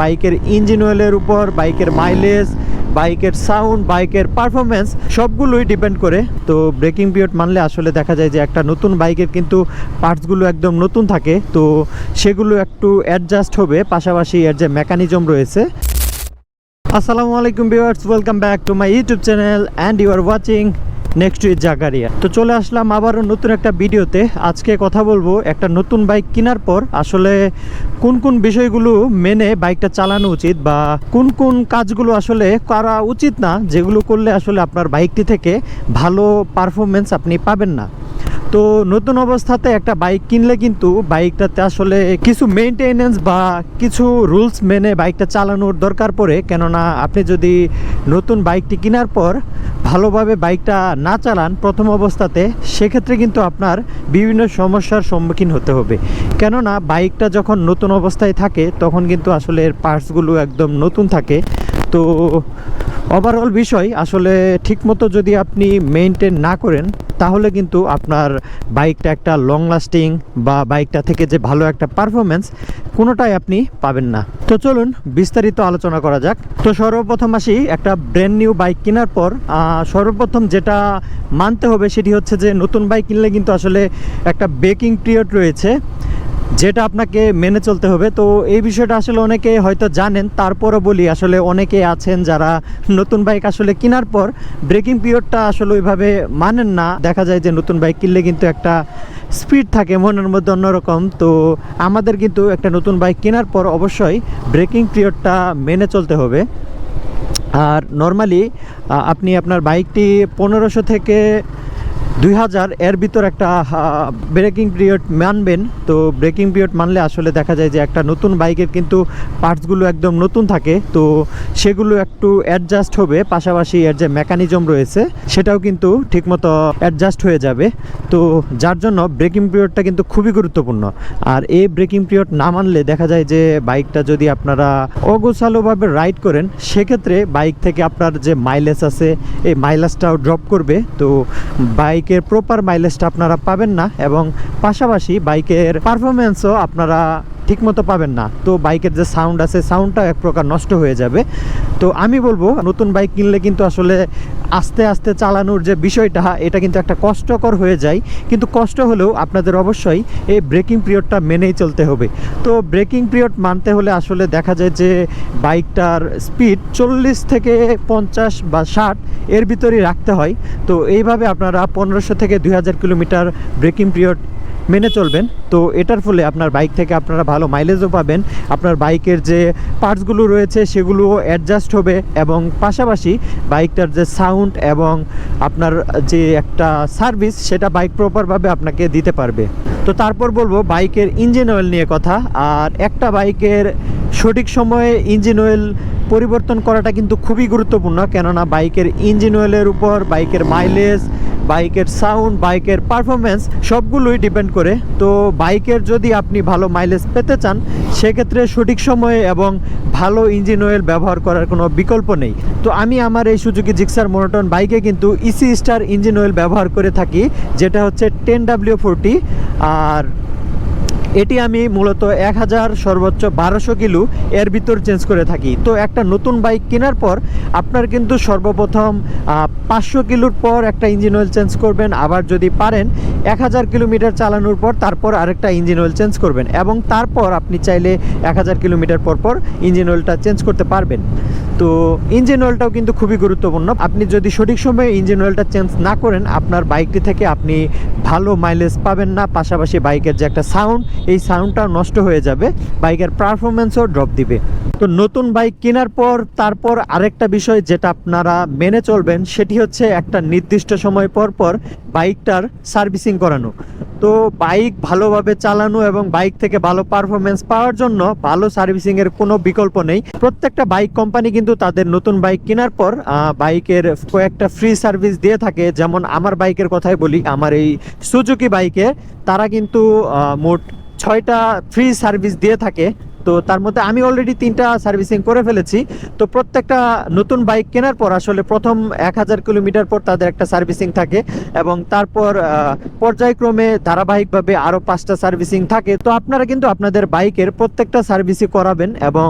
বাইকের ইঞ্জিন অয়েলের উপর, বাইকের মাইলেজ বাইকের সাউন্ড বাইকের পারফরমেন্স সবগুলোই ডিপেন্ড করে। তো ব্রেকিং পিরিয়ড মানলে আসলে দেখা যায় যে একটা নতুন বাইকের কিন্তু পার্টসগুলো একদম নতুন থাকে। তো সেগুলো একটু অ্যাডজাস্ট হবে, পাশাপাশি এর যে মেকানিজম রয়েছে। আসসালামু আলাইকুম viewers welcome back to my YouTube channel and you are watching next with Zakaria তো চলে আসলাম আবারও নতুন একটা ভিডিওতে। আজকে কথা বলব একটা নতুন বাইক কেনার পর আসলে কোন কোন বিষয়গুলো মেনে বাইকটা চালানো উচিত বা কোন কোন কাজগুলো আসলে করা উচিত না, যেগুলো করলে আসলে আপনার বাইকটি থেকে ভালো পারফরমেন্স আপনি পাবেন না। তো নতুন অবস্থাতে একটা বাইক কিনলে কিন্তু বাইকটাতে আসলে কিছু মেনটেনেন্স বা কিছু রুলস মেনে বাইকটা চালানোর দরকার পড়ে। কেননা আপনি যদি নতুন বাইকটি কেনার পর ভালোভাবে বাইকটা না চালান প্রথম অবস্থাতে, সেক্ষেত্রে কিন্তু আপনার বিভিন্ন সমস্যার সম্মুখীন হতে হবে। কেননা বাইকটা যখন নতুন অবস্থায় থাকে, তখন কিন্তু আসলে এর পার্টসগুলো একদম নতুন থাকে। তো ওভারঅল বিষয়, আসলে ঠিকমতো যদি আপনি মেনটেন না করেন, তাহলে কিন্তু আপনার বাইকটা একটা লং লাস্টিং বা বাইকটা থেকে যে ভালো একটা পারফরমেন্স কোনোটাই আপনি পাবেন না। তো চলুন বিস্তারিত আলোচনা করা যাক। তো সর্বপ্রথম আসি একটা ব্র্যান্ড নিউ বাইক কেনার পর সর্বপ্রথম যেটা মানতে হবে সেটি হচ্ছে যে নতুন বাইক কিনলে কিন্তু আসলে একটা বেকিং পিরিয়ড রয়েছে। যেটা আপনাকে মেনে চলতে হবে। তো এই বিষয়টা আসলে অনেকে হয়তো জানেন, তারপরও বলি, আসলে অনেকে আছেন যারা নতুন বাইক আসলে কেনার পর ব্রেকিং পিরিয়ডটা আসলে ওইভাবে মানেন না। দেখা যায় যে নতুন বাইক কিনলে কিন্তু একটা স্পিড থাকে, মনের মধ্যে অন্যরকম। তো আমাদের কিন্তু একটা নতুন বাইক কেনার পর অবশ্যই ব্রেকিং পিরিয়ডটা মেনে চলতে হবে। আর নর্মালি আপনি আপনার বাইকটি পনেরোশো থেকে দুই হাজার, এর ভিতর একটা ব্রেকিং পিরিয়ড মানবেন। তো ব্রেকিং পিরিয়ড মানলে আসলে দেখা যায় যে একটা নতুন বাইকের কিন্তু পার্টসগুলো একদম নতুন থাকে। তো সেগুলো একটু অ্যাডজাস্ট হবে। পাশাপাশি এর যে মেকানিজম রয়েছে, সেটাও কিন্তু ঠিকমতো অ্যাডজাস্ট হয়ে যাবে। তো যার জন্য ব্রেকিং পিরিয়ডটা কিন্তু খুবই গুরুত্বপূর্ণ। আর এই ব্রেকিং পিরিয়ড না মানলে দেখা যায় যে বাইকটা যদি আপনারা অগোছালোভাবে রাইড করেন, সেক্ষেত্রে বাইক থেকে আপনার যে মাইলেজ আছে, এই মাইলেজটাও ড্রপ করবে। তো বাইকের প্রপার মাইলেজটা আপনারা পাবেন না এবং পাশাপাশি বাইকের পারফরমেন্সও আপনারা ঠিকমতো পাবেন না। তো বাইকের যে সাউন্ড আছে সাউন্ডটা এক প্রকার নষ্ট হয়ে যাবে। তো আমি বলব, নতুন বাইক কিনলে কিন্তু আসলে আস্তে আস্তে চালানোর যে বিষয়টা, এটা কিন্তু একটা কষ্টকর হয়ে যায়। কিন্তু কষ্ট হলেও আপনাদের অবশ্যই এই ব্রেকিং পিরিয়ডটা মেনেই চলতে হবে। তো ব্রেকিং পিরিয়ড মানতে হলে আসলে দেখা যায় যে বাইকটার স্পিড চল্লিশ থেকে পঞ্চাশ বা ষাট এর ভিতরেই রাখতে হয়। তো এইভাবে আপনারা পনেরোশো থেকে দুই হাজার কিলোমিটার ব্রেকিং পিরিয়ড মেনে চলবেন। তো এটার ফলে আপনার বাইক থেকে আপনারা ভালো মাইলেজও পাবেন। আপনার বাইকের যে পার্টসগুলো রয়েছে সেগুলোও অ্যাডজাস্ট হবে এবং পাশাপাশি বাইকটার যে সাউন্ড এবং আপনার যে একটা সার্ভিস সেটা বাইক প্রপারভাবে আপনাকে দিতে পারবে। তো তারপর বলব, বাইকের ইঞ্জিন অয়েল নিয়ে কথা। আর একটা বাইকের সঠিক সময়ে ইঞ্জিন অয়েল পরিবর্তন করাটা কিন্তু খুবই গুরুত্বপূর্ণ। কেননা বাইকের ইঞ্জিন অয়েলের উপর, বাইকের মাইলেজ বাইকের সাউন্ড, বাইকের পারফরমেন্স সবগুলোই ডিপেন্ড করে। তো বাইকের যদি আপনি ভালো মাইলেজ পেতে চান, সেক্ষেত্রে সঠিক সময়ে এবং ভালো ইঞ্জিন অয়েল ব্যবহার করার কোনো বিকল্প নেই। তো আমি আমার এই সুজুকি জিক্সার মোনোটন বাইকে কিন্তু ইসি স্টার ইঞ্জিন অয়েল ব্যবহার করে থাকি, যেটা হচ্ছে টেন ডাব্লিউ ফোরটি আর এটি আমি মূলত এক হাজার সর্বোচ্চ বারোশো কিলো এর ভিতর চেঞ্জ করে থাকি। তো একটা নতুন বাইক কেনার পর আপনার কিন্তু সর্বপ্রথম পাঁচশো কিলোর পর একটা ইঞ্জিন অয়েল চেঞ্জ করবেন। আবার যদি পারেন, এক হাজার কিলোমিটার চালানোর পর তারপর আরেকটা ইঞ্জিন অয়েল চেঞ্জ করবেন এবং তারপর আপনি চাইলে এক হাজার কিলোমিটার পর পর ইঞ্জিন অয়েলটা চেঞ্জ করতে পারবেন। তো ইঞ্জিন অয়েলটাও কিন্তু খুবই গুরুত্বপূর্ণ। আপনি যদি সঠিক সময়ে ইঞ্জিন অয়েলটা চেঞ্জ না করেন, আপনার বাইকটি থেকে আপনি ভালো মাইলেজ পাবেন না, পাশাপাশি বাইকের যে একটা সাউন্ড এই সাউন্ডটাও নষ্ট হয়ে যাবে বাইকের পারফরমেন্সও ড্রপ দিবে। তো নতুন বাইক কেনার পর তারপর আরেকটা বিষয় যেটা আপনারা মেনে চলবেন, সেটি হচ্ছে একটা নির্দিষ্ট সময় পর পর বাইকটার সার্ভিসিং করানো। তো বাইক ভালোভাবে চালানো এবং বাইক থেকে ভালো পারফরমেন্স পাওয়ার জন্য ভালো সার্ভিসিং এর কোনো বিকল্প নেই। প্রত্যেকটা বাইক কোম্পানি কিন্তু তাদের নতুন বাইক কেনার পর বাইকের কয়েকটা ফ্রি সার্ভিস দিয়ে থাকে। যেমন আমার বাইকের কথাই বলি, আমার এই সুজুকি বাইকে তারা কিন্তু মোট ছয়টা ফ্রি সার্ভিস দিয়ে থাকে। তো তার মধ্যে আমি অলরেডি তিনটা সার্ভিসিং করে ফেলেছি। তো প্রত্যেকটা নতুন বাইক কেনার পর আসলে প্রথম এক হাজার কিলোমিটার পর তাদের একটা সার্ভিসিং থাকে এবং তারপর পর্যায়ক্রমে ধারাবাহিকভাবে আরও পাঁচটা সার্ভিসিং থাকে। তো আপনারা কিন্তু আপনাদের বাইকের প্রত্যেকটা সার্ভিসই করাবেন এবং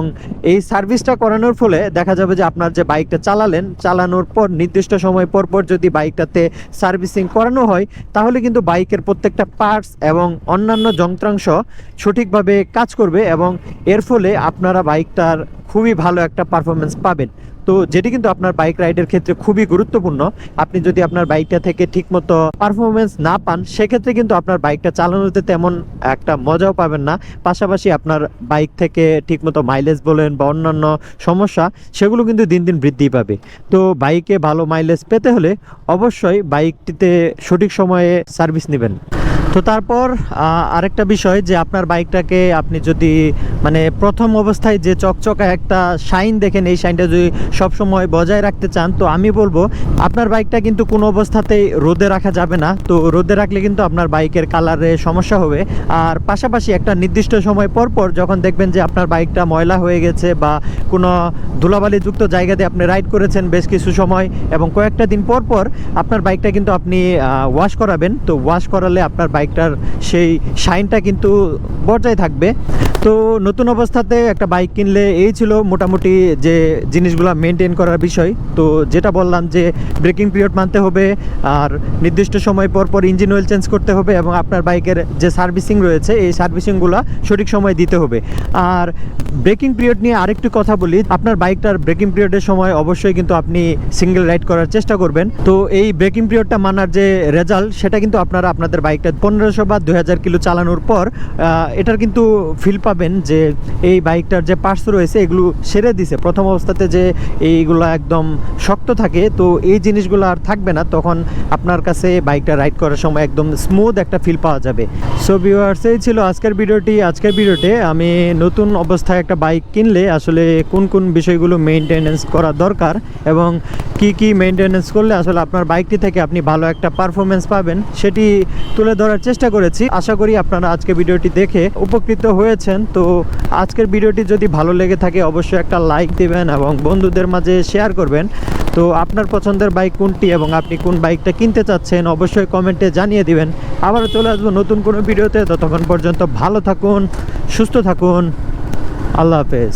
এই সার্ভিসটা করানোর ফলে দেখা যাবে যে আপনার যে বাইকটা চালালেন, চালানোর পর, নির্দিষ্ট সময় পর পর যদি বাইকটাতে সার্ভিসিং করানো হয়, তাহলে কিন্তু বাইকের প্রত্যেকটা পার্টস এবং অন্যান্য যন্ত্রাংশ সঠিকভাবে কাজ করবে এবং এর ফলে আপনারা বাইকটার খুবই ভালো একটা পারফরমেন্স পাবেন। তো যেটি কিন্তু আপনার বাইক রাইডের ক্ষেত্রে খুবই গুরুত্বপূর্ণ, আপনি যদি আপনার বাইকটা থেকে ঠিকমতো পারফরমেন্স না পান, সেক্ষেত্রে কিন্তু আপনার বাইকটা চালানোতে তেমন একটা মজাও পাবেন না। পাশাপাশি আপনার বাইক থেকে ঠিকমতো মাইলেজ বলেন বা অন্যান্য সমস্যা, সেগুলো কিন্তু দিন দিন বৃদ্ধি পাবে। তো বাইকে ভালো মাইলেজ পেতে হলে অবশ্যই বাইকটিতে সঠিক সময়ে সার্ভিস নেবেন। তো তারপর আরেকটা বিষয় যে আপনার বাইকটাকে আপনি যদি মানে প্রথম অবস্থায় যে চকচকা একটা শাইন দেখেন, এই শাইনটা যদি সবসময় বজায় রাখতে চান, তো আমি বলব আপনার বাইকটা কিন্তু কোনো অবস্থাতেই রোদে রাখা যাবে না। তো রোদে রাখলে কিন্তু আপনার বাইকের কালারে সমস্যা হবে। আর পাশাপাশি একটা নির্দিষ্ট সময় পর পর যখন দেখবেন যে আপনার বাইকটা ময়লা হয়ে গেছে বা কোনো ধুলাবালিযুক্ত জায়গাতে আপনি রাইড করেছেন বেশ কিছু সময় এবং কয়েকটা দিন পর পর আপনার বাইকটা কিন্তু আপনি ওয়াশ করাবেন। তো ওয়াশ করালে আপনার বাইকটার সেই শাইনটা কিন্তু বজায় থাকবে। তো নতুন অবস্থাতে একটা বাইক কিনলে এই ছিল মোটামুটি যে জিনিসগুলো মেনটেন করার বিষয়। তো যেটা বললাম যে ব্রেকিং পিরিয়ড মানতে হবে, আর নির্দিষ্ট সময় পর পর ইঞ্জিন অয়েল চেঞ্জ করতে হবে এবং আপনার বাইকের যে সার্ভিসিং রয়েছে, এই সার্ভিসিংগুলো সঠিক সময় দিতে হবে। আর ব্রেকিং পিরিয়ড নিয়ে আরেকটু কথা বলি, আপনার বাইকটার ব্রেকিং পিরিয়ডের সময় অবশ্যই কিন্তু আপনি সিঙ্গেল রাইড করার চেষ্টা করবেন। তো এই ব্রেকিং পিরিয়ডটা মানার যে রেজাল্ট সেটা কিন্তু আপনারা আপনাদের বাইকটা পনেরোশো বা দুই হাজার কিলো চালানোর পর এটার কিন্তু ফিল পাবেন যে এই বাইকটার যে পার্টস রয়েছে, এগুলো সেরে দিছে। প্রথম অবস্থাতে যে এইগুলো একদম শক্ত থাকে, তো এই জিনিসগুলো আর থাকবে না। তখন আপনার কাছে বাইকটা রাইড করার সময় একদম স্মুথ একটা ফিল পাওয়া যাবে। সো ভিউয়ার্স এই ছিল আজকের ভিডিওটি। আজকের ভিডিওতে আমি নতুন অবস্থায় একটা বাইক কিনলে আসলে কোন কোন বিষয়গুলো মেনটেনেন্স করা দরকার এবং কি কি মেনটেনেন্স করলে আসলে আপনার বাইকটি থেকে আপনি ভালো একটা পারফরমেন্স পাবেন, সেটি তুলে ধরার চেষ্টা করেছি। আশা করি আপনারা আজকে ভিডিওটি দেখে উপকৃত হয়েছেন। তো আজকের ভিডিওটি যদি ভালো লেগে থাকে, অবশ্যই একটা লাইক দেবেন এবং বন্ধুদের মাঝে শেয়ার করবেন। তো আপনার পছন্দের বাইক কোনটি এবং আপনি কোন বাইকটা কিনতে চাচ্ছেন, অবশ্যই কমেন্টে জানিয়ে দিবেন। আবারও চলে আসব নতুন কোনো ভিডিওতে। ততক্ষণ পর্যন্ত ভালো থাকুন, সুস্থ থাকুন। আল্লাহ হাফেজ।